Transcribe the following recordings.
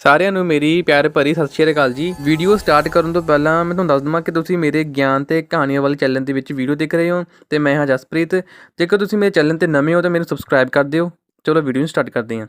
ਸਾਰਿਆਂ ਨੂੰ ਮੇਰੀ ਪਿਆਰ ਭਰੀ ਸਤਿ ਸ਼੍ਰੀ ਅਕਾਲ ਜੀ। ਵੀਡੀਓ ਸਟਾਰਟ ਕਰਨ ਤੋਂ ਪਹਿਲਾਂ ਮੈਂ ਤੁਹਾਨੂੰ ਦੱਸ ਦਵਾਂ ਕਿ ਤੁਸੀਂ ਮੇਰੇ ਗਿਆਨ ਤੇ ਕਹਾਣੀਆਂ ਵਾਲੇ ਚੈਨਲ ਦੇ ਵਿੱਚ ਵੀਡੀਓ ਦੇਖ ਰਹੇ ਹੋ ਤੇ ਮੈਂ ਹਾਂ ਜਸਪ੍ਰੀਤ। ਜੇਕਰ ਤੁਸੀਂ ਮੇਰੇ ਚੈਨਲ ਤੇ ਨਵੇਂ ਹੋ ਤਾਂ ਮੈਨੂੰ ਸਬਸਕ੍ਰਾਈਬ ਕਰ ਦਿਓ। ਚਲੋ ਵੀਡੀਓ ਨੂੰ ਸਟਾਰਟ ਕਰਦੇ ਹਾਂ।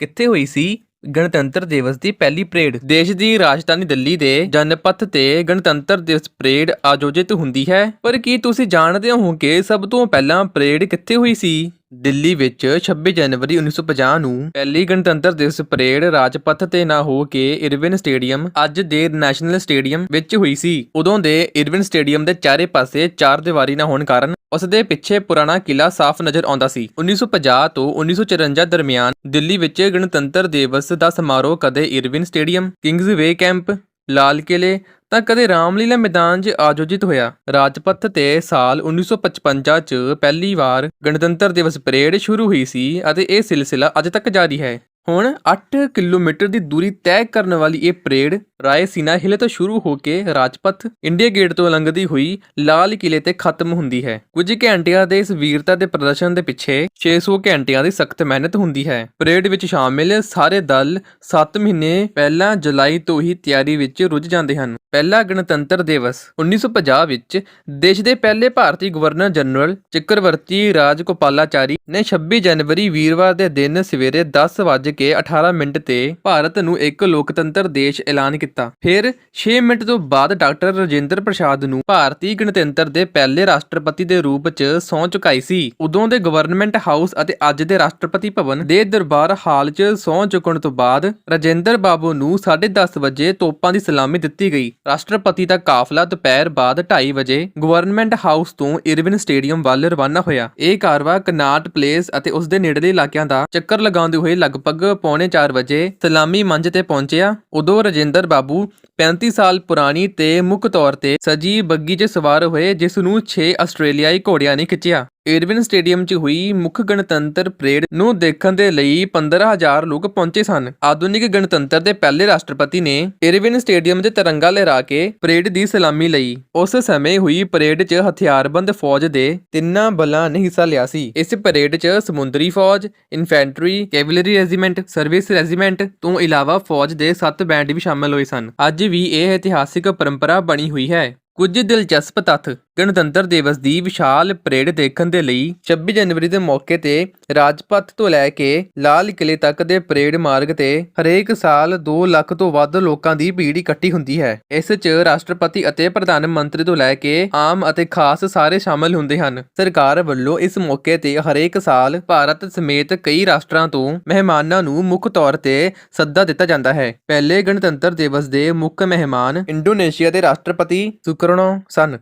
ਕਿੱਥੇ ਹੋਈ ਸੀ? ਗਣਤੰਤਰ ਦਿਵਸ ਦੀ ਪਹਿਲੀ ਪਰੇਡ। ਦੇਸ਼ ਦੀ ਰਾਜਧਾਨੀ ਦਿੱਲੀ ਦੇ ਜਨਪਥ ਤੇ ਗਣਤੰਤਰ ਦਿਵਸ ਪਰੇਡ ਆਯੋਜਿਤ ਹੁੰਦੀ ਹੈ। ਪਰ ਕੀ ਤੁਸੀਂ ਜਾਣਦੇ ਹੋ ਕਿ ਸਭ ਤੋਂ ਪਹਿਲਾਂ ਪਰੇਡ ਕਿੱਥੇ ਹੋਈ ਸੀ? ਦਿੱਲੀ ਵਿੱਚ 26 ਜਨਵਰੀ 1950 ਨੂੰ ਪਹਿਲੀ ਗਣਤੰਤਰ ਦਿਵਸ ਪਰੇਡ ਰਾਜਪਥ ਤੇ ਨਾ ਹੋ ਕੇ ਇਰਵਿਨ ਸਟੇਡੀਅਮ ਅੱਜ ਦੇ ਨੈਸ਼ਨਲ ਸਟੇਡੀਅਮ ਵਿੱਚ ਹੋਈ ਸੀ। ਉਦੋਂ ਦੇ ਇਰਵਿਨ ਸਟੇਡੀਅਮ ਦੇ ਚਾਰੇ ਪਾਸੇ ਚਾਰ ਦੀਵਾਰੀ ਨਾ ਹੋਣ ਕਾਰਨ ਉਸ ਦੇ ਪਿੱਛੇ ਪੁਰਾਣਾ ਕਿਲਾ ਸਾਫ਼ ਨਜ਼ਰ ਆਉਂਦਾ ਸੀ। 1950 ਤੋਂ 1954 ਦਰਮਿਆਨ ਦਿੱਲੀ ਵਿੱਚ ਗਣਤੰਤਰ ਦਿਵਸ ਦਾ ਸਮਾਰੋਹ ਕਦੇ ਇਰਵਿਨ ਸਟੇਡੀਅਮ ਕਿੰਗਜ਼ਵੇ ਕੈਂਪ ਲਾਲ ਕਿਲੇ ਤਾਂ ਕਦੇ ਰਾਮਲੀਲਾ ਮੈਦਾਨ 'ਚ ਆਯੋਜਿਤ ਹੋਇਆ। ਰਾਜਪਥ ਤੇ ਸਾਲ 1955 'ਚ ਪਹਿਲੀ ਵਾਰ ਗਣਤੰਤਰ ਦਿਵਸ ਪਰੇਡ ਸ਼ੁਰੂ ਹੋਈ ਸੀ ਅਤੇ ਇਹ ਸਿਲਸਿਲਾ ਅੱਜ ਤੱਕ ਜਾਰੀ ਹੈ। ਹੁਣ 8 ਕਿਲੋਮੀਟਰ ਦੀ ਦੂਰੀ ਤੈਅ ਕਰਨ ਵਾਲੀ ਇਹ ਪਰੇਡ ਰਾਏਸੀਨਾ ਹਿੱਲ ਤੋਂ ਸ਼ੁਰੂ ਹੋ ਕੇ ਰਾਜਪਥ, ਇੰਡੀਆ ਗੇਟ ਤੋਂ ਲੰਘਦੀ ਹੋਈ ਲਾਲ ਕਿਲੇ ਤੇ ਖਤਮ ਹੁੰਦੀ ਹੈ। ਕੁਝ ਘੰਟਿਆਂ ਦੇ ਇਸ ਵੀਰਤਾ ਦੇ ਪ੍ਰਦਰਸ਼ਨ ਦੇ ਪਿੱਛੇ 600 ਘੰਟਿਆਂ ਦੀ ਸਖਤ ਮਿਹਨਤ ਹੁੰਦੀ ਹੈ। ਪਰੇਡ ਵਿੱਚ ਸ਼ਾਮਿਲ ਸਾਰੇ ਦਲ 7 ਮਹੀਨੇ ਪਹਿਲਾਂ ਜੁਲਾਈ ਤੋਂ ਹੀ ਤਿਆਰੀ ਵਿੱਚ ਰੁੱਝ ਜਾਂਦੇ ਹਨ। ਪਹਿਲਾ ਗਣਤੰਤਰ ਦਿਵਸ 1950 ਵਿੱਚ ਦੇਸ਼ ਦੇ ਪਹਿਲੇ ਭਾਰਤੀ ਗਵਰਨਰ ਜਨਰਲ ਚੱਕਰਵਰਤੀ ਰਾਜਗੋਪਾਲਾਚਾਰੀ ਨੇ 26 ਜਨਵਰੀ ਵੀਰਵਾਰ ਦੇ ਦਿਨ ਸਵੇਰੇ 10 ਵਜੇ ਕੇ 18 ਮਿੰਟ ਤੇ ਭਾਰਤ ਨੂੰ ਇੱਕ ਲੋਕਤੰਤਰ ਦੇਸ਼ ਐਲਾਨ ਕੀਤਾ। ਫਿਰ 6 ਮਿੰਟ ਤੋਂ ਬਾਅਦ ਡਾਕਟਰ ਰਜਿੰਦਰ ਪ੍ਰਸਾਦ ਨੂੰ ਭਾਰਤੀ ਗਣਤੰਤਰ ਦੇ ਪਹਿਲੇ ਰਾਸ਼ਟਰਪਤੀ ਦੇ ਰੂਪ 'ਚ ਸਹੁੰ ਚੁਕਾਈ ਸੀ। ਉਦੋਂ ਦੇ ਗਵਰਨਮੈਂਟ ਹਾਊਸ ਅਤੇ ਅੱਜ ਦੇ ਰਾਸ਼ਟਰਪਤੀ ਭਵਨ ਦੇ ਦਰਬਾਰ ਹਾਲ 'ਚ ਸਹੁੰ ਚੁੱਕਣ ਤੋਂ ਬਾਅਦ ਰਜਿੰਦਰ ਬਾਬੂ ਨੂੰ 10:30 ਵਜੇ ਤੋਪਾਂ ਦੀ ਸਲਾਮੀ ਦਿੱਤੀ ਗਈ। ਰਾਸ਼ਟਰਪਤੀ ਦਾ ਕਾਫਲਾ ਦੁਪਹਿਰ ਬਾਅਦ 2:30 ਵਜੇ ਗਵਰਨਮੈਂਟ ਹਾਊਸ ਤੋਂ ਇਰਵਿਨ ਸਟੇਡੀਅਮ ਵੱਲ ਰਵਾਨਾ ਹੋਇਆ। ਇਹ ਕਾਰਵਾ ਕਨਾਟ ਪਲੇਸ ਅਤੇ ਉਸ ਦੇ ਨੇੜਲੇ ਇਲਾਕਿਆਂ ਦਾ ਚੱਕਰ ਲਗਾਉਂਦੇ ਹੋਏ ਲਗਭਗ ਪੌਣੇ 4 ਵਜੇ ਸਲਾਮੀ ਮੰਜ ਤੇ ਪਹੁੰਚਿਆ, ਉਦੋਂ ਰਜਿੰਦਰ ਬਾਬੂ 35 ਸਾਲ ਪੁਰਾਣੀ ਤੇ ਮੁੱਖ ਤੌਰ ਤੇ ਸਜੀ ਬੱਗੀ 'ਚ ਸਵਾਰ ਹੋਏ ਜਿਸ ਨੂੰ 6 ਆਸਟ੍ਰੇਲੀਆਈ ਘੋੜਿਆਂ ਨੇ ਖਿੱਚਿਆ। ਏਰਵਿਨ ਸਟੇਡੀਅਮ 'ਚ ਹੋਈ ਮੁੱਖ ਗਣਤੰਤਰ ਪਰੇਡ ਨੂੰ ਦੇਖਣ ਦੇ ਲਈ 15000 ਲੋਕ ਪਹੁੰਚੇ ਸਨ। ਆਧੁਨਿਕ ਗਣਤੰਤਰ ਦੇ ਪਹਿਲੇ ਰਾਸ਼ਟਰਪਤੀ ਨੇ ਇਰਵਿਨ ਸਟੇਡੀਅਮ ਦੇ ਤਿਰੰਗਾ ਲਹਿਰਾ ਕੇ ਪਰੇਡ ਦੀ ਸਲਾਮੀ ਲਈ। ਉਸ ਸਮੇਂ ਹੋਈ ਪਰੇਡ 'ਚ ਹਥਿਆਰਬੰਦ ਫੌਜ ਦੇ ਤਿੰਨਾਂ ਬਲਾਂ ਨੇ ਹਿੱਸਾ ਲਿਆ ਸੀ। ਇਸ ਪਰੇਡ 'ਚ ਸਮੁੰਦਰੀ ਫੌਜ, infantry, cavalry regiment, service regiment ਤੋਂ ਇਲਾਵਾ ਫੌਜ ਦੇ 7 ਬੈਂਡ ਵੀ ਸ਼ਾਮਲ ਹੋਏ ਸਨ। ਅੱਜ ਵੀ ਇਹ ਇਤਿਹਾਸਿਕ ਪਰੰਪਰਾ ਬਣੀ ਹੋਈ ਹੈ। ਕੁਝ ਦਿਲਚਸਪ ਤੱਥ ਗਣਤੰਤਰ ਦਿਵਸ ਦੀ ਵਿਸ਼ਾਲ ਪਰੇਡ ਦੇਖਣ ਦੇ ਲਈ 26 ਜਨਵਰੀ ਦੇ ਮੌਕੇ ਤੇ ਰਾਜਪਥ ਤੋਂ ਲੈ ਕੇ ਲਾਲ ਕਿਲੇ ਤੱਕ ਦੇ ਪਰੇਡ ਮਾਰਗ ਤੇ ਹਰੇਕ ਸਾਲ 2 ਲੱਖ ਤੋਂ ਵੱਧ ਲੋਕਾਂ ਦੀ ਭੀੜ ਇਕੱਠੀ ਹੁੰਦੀ ਹੈ। ਇਸ 'ਚ ਰਾਸ਼ਟਰਪਤੀ ਅਤੇ ਪ੍ਰਧਾਨ ਮੰਤਰੀ ਤੋਂ ਲੈ ਕੇ ਆਮ ਅਤੇ ਖਾਸ ਸਾਰੇ ਸ਼ਾਮਲ ਹੁੰਦੇ ਹਨ। ਸਰਕਾਰ ਵੱਲੋਂ ਇਸ ਮੌਕੇ ਤੇ ਹਰੇਕ ਸਾਲ ਭਾਰਤ ਸਮੇਤ ਕਈ ਰਾਸ਼ਟਰਾਂ ਤੋਂ ਮਹਿਮਾਨਾਂ ਨੂੰ ਮੁੱਖ ਤੌਰ ਤੇ ਸੱਦਾ ਦਿੱਤਾ ਜਾਂਦਾ ਹੈ। ਪਹਿਲੇ ਗਣਤੰਤਰ ਦਿਵਸ ਦੇ ਮੁੱਖ ਮਹਿਮਾਨ ਇੰਡੋਨੇਸ਼ੀਆ ਦੇ ਰਾਸ਼ਟਰਪਤੀ ਸੁਕਰਨੋ ਸਨ।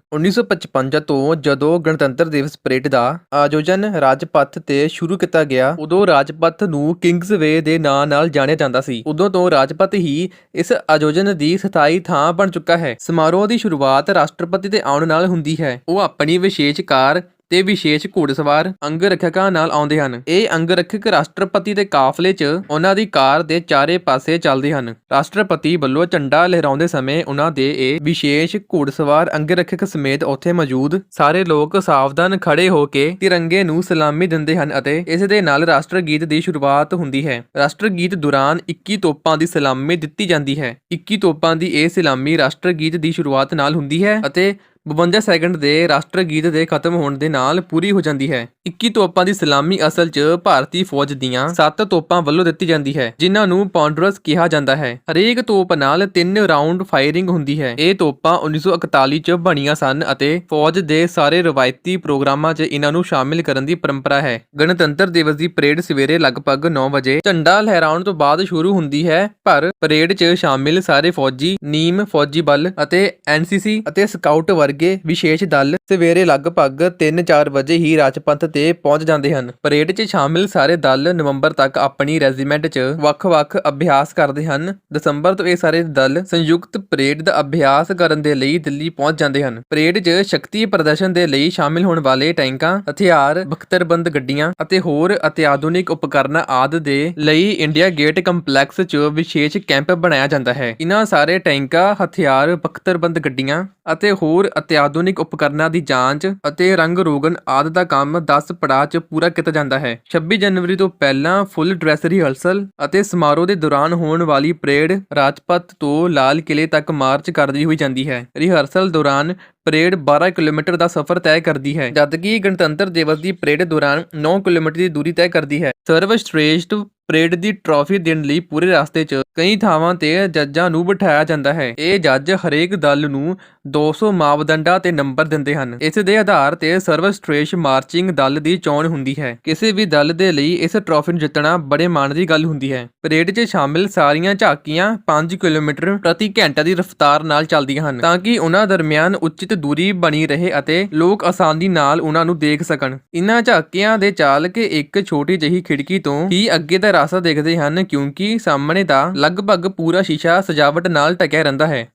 1955 ਤੋਂ ਜਦੋਂ ਗਣਤੰਤਰ ਦਿਵਸ ਪਰੇਡ ਦਾ ਆਯੋਜਨ ਰਾਜਪਥ ਤੇ ਸ਼ੁਰੂ ਕੀਤਾ ਗਿਆ, ਉਦੋਂ ਰਾਜਪਥ ਨੂੰ ਕਿੰਗਸਵੇ ਦੇ ਨਾਂ ਨਾਲ ਜਾਣਿਆ ਜਾਂਦਾ ਸੀ। ਉਦੋਂ ਤੋਂ ਰਾਜਪਥ ਹੀ ਇਸ ਆਯੋਜਨ ਦੀ ਸਥਾਈ ਥਾਂ ਬਣ ਚੁੱਕਾ ਹੈ। ਸਮਾਰੋਹ ਦੀ ਸ਼ੁਰੂਆਤ ਰਾਸ਼ਟਰਪਤੀ ਦੇ ਆਉਣ ਨਾਲ ਹੁੰਦੀ ਹੈ। ਉਹ ਆਪਣੀ ਵਿਸ਼ੇਸ਼ ਕਾਰ ਤੇ ਵਿਸ਼ੇਸ਼ ਘੋੜਸਵਾਰ ਅੰਗ ਰੱਖਕਾਂ ਨਾਲ ਆਉਂਦੇ ਹਨ। ਇਹ ਅੰਗ ਰੱਖਕ ਰਾਸ਼ਟਰਪਤੀ ਦੇ ਕਾਫਲੇ 'ਚ ਉਹਨਾਂ ਦੀ ਕਾਰ ਦੇ ਚਾਰੇ ਪਾਸੇ ਚੱਲਦੇ ਹਨ। ਰਾਸ਼ਟਰਪਤੀ ਵੱਲੋਂ ਝੰਡਾ ਲਹਿਰਾਉਂਦੇ ਸਮੇਂ ਉਹਨਾਂ ਦੇ ਇਹ ਵਿਸ਼ੇਸ਼ ਘੋੜਸਵਾਰ ਅੰਗ ਰੱਖਕ ਸਮੇਤ ਉੱਥੇ ਮੌਜੂਦ ਸਾਰੇ ਲੋਕ ਸਾਵਧਾਨ ਖੜੇ ਹੋ ਕੇ ਤਿਰੰਗੇ ਨੂੰ ਸਲਾਮੀ ਦਿੰਦੇ ਹਨ ਅਤੇ ਇਸ ਦੇ ਨਾਲ ਰਾਸ਼ਟਰ ਗੀਤ ਦੀ ਸ਼ੁਰੂਆਤ ਹੁੰਦੀ ਹੈ। ਰਾਸ਼ਟਰ ਗੀਤ ਦੌਰਾਨ 21 ਤੋਪਾਂ ਦੀ ਸਲਾਮੀ ਦਿੱਤੀ ਜਾਂਦੀ ਹੈ। 21 ਤੋਪਾਂ ਦੀ ਇਹ ਸਲਾਮੀ ਰਾਸ਼ਟਰ ਗੀਤ ਦੀ ਸ਼ੁਰੂਆਤ ਨਾਲ ਹੁੰਦੀ ਹੈ ਅਤੇ 52 ਸੈਕਿੰਡ ਦੇ ਰਾਸ਼ਟਰ ਗੀਤ ਦੇ ਖਤਮ ਹੋਣ ਦੇ ਨਾਲ ਪੂਰੀ ਹੋ ਜਾਂਦੀ ਹੈ। 21 ਤੋਪਾਂ ਦੀ ਸਲਾਮੀ ਅਸਲ 'ਚ ਭਾਰਤੀ ਫੌਜ ਦੀਆਂ 7 ਤੋਪਾਂ ਵੱਲੋਂ ਦਿੱਤੀ ਜਾਂਦੀ ਹੈ, ਜਿਨ੍ਹਾਂ ਨੂੰ ਪੌਂਡਰਸ ਕਿਹਾ ਜਾਂਦਾ ਹੈ। ਹਰੇਕ ਤੋਪ ਨਾਲ 3 ਰਾਉਂਡ ਫਾਇਰਿੰਗ ਹੁੰਦੀ ਹੈ। ਇਹ ਤੋਪਾਂ 1941 'ਚ ਬਣੀਆਂ ਸਨ ਅਤੇ ਫੌਜ ਦੇ ਸਾਰੇ ਰਵਾਇਤੀ ਪ੍ਰੋਗਰਾਮਾਂ 'ਚ ਇਹਨਾਂ ਨੂੰ ਸ਼ਾਮਿਲ ਕਰਨ ਦੀ ਪਰੰਪਰਾ ਹੈ। ਗਣਤੰਤਰ ਦਿਵਸ ਦੀ ਪਰੇਡ ਸਵੇਰੇ ਲਗਭਗ 9 ਵਜੇ ਝੰਡਾ ਲਹਿਰਾਉਣ ਤੋਂ ਬਾਅਦ ਸ਼ੁਰੂ ਹੁੰਦੀ ਹੈ, ਪਰ ਪਰੇਡ 'ਚ ਸ਼ਾਮਿਲ ਸਾਰੇ ਫੌਜੀ, ਨੀਮ, ਫੌਜੀ ਬਲ ਅਤੇ ਐਨਸੀਸੀ ਅਤੇ ਸਕਾਊਟ ਵਰਗੇ ਵਿਸ਼ੇਸ਼ ਦਲ ਸਵੇਰੇ ਲਗਭਗ 3-4 ਵਜੇ ਹੀ ਰਾਜਪਥ ਤੇ ਪਹੁੰਚ ਜਾਂਦੇ ਹਨ। ਪਰੇਡ 'ਚ ਸ਼ਾਮਿਲ ਸਾਰੇ ਦਲ ਨਵੰਬਰ ਤੱਕ ਆਪਣੀ ਰੈਜੀਮੈਂਟ 'ਚ ਵੱਖ-ਵੱਖ ਅਭਿਆਸ ਕਰਦੇ ਹਨ। ਦਸੰਬਰ ਤੋਂ ਇਹ ਸਾਰੇ ਦਲ ਸੰਯੁਕਤ ਪਰੇਡ ਦਾ ਅਭਿਆਸ ਕਰਨ ਦੇ ਲਈ ਦਿੱਲੀ ਪਹੁੰਚ ਜਾਂਦੇ ਹਨ। ਪਰੇਡ 'ਚ ਸ਼ਕਤੀ ਪ੍ਰਦਰਸ਼ਨ ਦੇ ਲਈ ਸ਼ਾਮਿਲ ਹੋਣ ਵਾਲੇ ਟੈਂਕਾਂ, ਹਥਿਆਰ, ਬਖਤਰਬੰਦ ਗੱਡੀਆਂ ਅਤੇ ਹੋਰ ਅਤਿਆਧੁਨਿਕ ਉਪਕਰਨਾਂ ਆਦਿ ਦੇ ਲਈ ਇੰਡੀਆ ਗੇਟ ਕੰਪਲੈਕਸ 'ਚ ਵਿਸ਼ੇਸ਼ ਕੈਂਪ ਬਣਾਇਆ ਜਾਂਦਾ ਹੈ। ਇਹਨਾਂ ਸਾਰੇ ਟੈਂਕਾਂ, ਹਥਿਆਰ, ਬਖਤਰਬੰਦ ਗੱਡੀਆਂ ਅਤੇ ਹੋਰ ਅਤਿਆਧੁਨਿਕ ਉਪਕਰਨਾਂ ਦੀ ਜਾਂਚ ਅਤੇ ਰੰਗ ਰੋਗਨ ਆਦਿ ਦਾ ਕੰਮ 10 ਪੜਾਅ 'ਚ ਪੂਰਾ ਕੀਤਾ ਜਾਂਦਾ ਹੈ। 26 ਜਨਵਰੀ ਤੋਂ ਪਹਿਲਾਂ ਫੁੱਲ ਡਰੈਸ ਰਿਹਰਸਲ ਅਤੇ ਸਮਾਰੋਹ ਦੇ ਦੌਰਾਨ ਹੋਣ ਵਾਲੀ ਪਰੇਡ ਰਾਜਪਥ ਤੋਂ ਲਾਲ ਕਿਲੇ ਤੱਕ ਮਾਰਚ ਕਰਦੀ ਹੋਈ ਜਾਂਦੀ ਹੈ। ਰਿਹਰਸਲ ਦੌਰਾਨ ਪਰੇਡ 12 ਕਿਲੋਮੀਟਰ ਦਾ ਸਫ਼ਰ ਤੈਅ ਕਰਦੀ ਹੈ, ਜਦਕਿ ਗਣਤੰਤਰ ਦਿਵਸ ਦੀ ਪਰੇਡ ਦੌਰਾਨ 9 ਕਿਲੋਮੀਟਰ ਦੀ ਦੂਰੀ ਤੈਅ ਕਰਦੀ ਹੈ। ਸਰਵਸ਼੍ਰੇਸ਼ਟ ਪਰੇਡ ਦੀ ਟਰਾਫੀ ਦੇਣ ਲਈ ਪੂਰੇ ਰਸਤੇ 'ਚ ਕਈ ਥਾਵਾਂ ਤੇ ਜੱਜਾਂ ਨੂੰ ਬਿਠਾਇਆ ਜਾਂਦਾ ਹੈ। ਇਹ ਜੱਜ ਹਰੇਕ ਦਲ ਨੂੰ 200 ਮਾਪਦੰਡਾਂ ਤੇ ਨੰਬਰ ਦਿੰਦੇ ਹਨ। ਇਸ ਦੇ ਆਧਾਰ ਤੇ ਸਰਵਸ਼੍ਰੇਸ਼ਟ ਮਾਰਚਿੰਗ ਦਲ ਦੀ ਚੋਣ ਹੁੰਦੀ ਹੈ। ਕਿਸੇ ਵੀ ਦਲ ਦੇ ਲਈ ਇਸ ਟਰਾਫੀ ਨੂੰ ਜਿੱਤਣਾ ਬੜੇ ਮਾਣ ਦੀ ਗੱਲ ਹੁੰਦੀ ਹੈ। ਪਰੇਡ 'ਚ ਸ਼ਾਮਿਲ ਸਾਰੀਆਂ ਝਾਕੀਆਂ 5 ਕਿਲੋਮੀਟਰ ਪ੍ਰਤੀ ਘੰਟਾ ਦੀ ਰਫ਼ਤਾਰ ਨਾਲ ਚੱਲਦੀਆਂ ਹਨ ਤਾਂ ਕਿ ਉਹਨਾਂ ਦਰਮਿਆਨ ਉਚਿਤ ਦੂਰੀ ਬਣੀ ਰਹੇ ਅਤੇ ਲੋਕ ਆਸਾਨੀ ਨਾਲ ਉਹਨਾਂ ਨੂੰ ਦੇਖ ਸਕਣ। ਇਨ੍ਹਾਂ ਝਾਕੀਆਂ ਦੇ ਚਾਲਕ ਇੱਕ ਛੋਟੀ ਜਿਹੀ ਖਿੜਕੀ ਤੋਂ ਹੀ ਅੱਗੇ ਦਾ ਰਸਤਾ ਦੇਖਦੇ ਹਨ ਕਿਉਂਕਿ ਸਾਹਮਣੇ ਦਾ ਲਗਭਗ ਪੂਰਾ ਸ਼ੀਸ਼ਾ ਸਜਾਵਟ ਨਾਲ ਢਕਿਆ ਰਹਿੰਦਾ ਹੈ।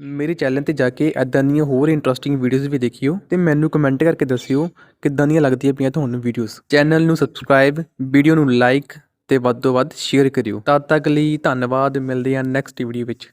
ਮੇਰੇ ਚੈਨਲ ਤੇ ਜਾ ਕੇ ਐਦਾਂ ਦੀਆਂ ਹੋਰ ਇੰਟਰਸਟਿੰਗ ਵੀਡੀਓਜ਼ ਵੀ ਦੇਖਿਓ ਤੇ ਮੈਨੂੰ ਕਮੈਂਟ ਕਰਕੇ ਦੱਸਿਓ ਕਿੱਦਾਂ ਦੀਆਂ ਲੱਗਦੀਆਂ ਪਈਆਂ ਤੁਹਾਨੂੰ ਵੀਡੀਓਜ਼ ਚੈਨਲ ਨੂੰ ਸਬਸਕ੍ਰਾਈਬ ਵੀਡੀਓ ਨੂੰ ਲਾਈਕ ਤੇ ਵੱਧ ਤੋਂ ਵੱਧ ਸ਼ੇਅਰ ਕਰਿਓ। ਤਦ ਤੱਕ ਲਈ ਧੰਨਵਾਦ ਮਿਲਦੇ ਹਾਂ ਨੈਕਸਟ ਵੀਡੀਓ ਵਿੱਚ।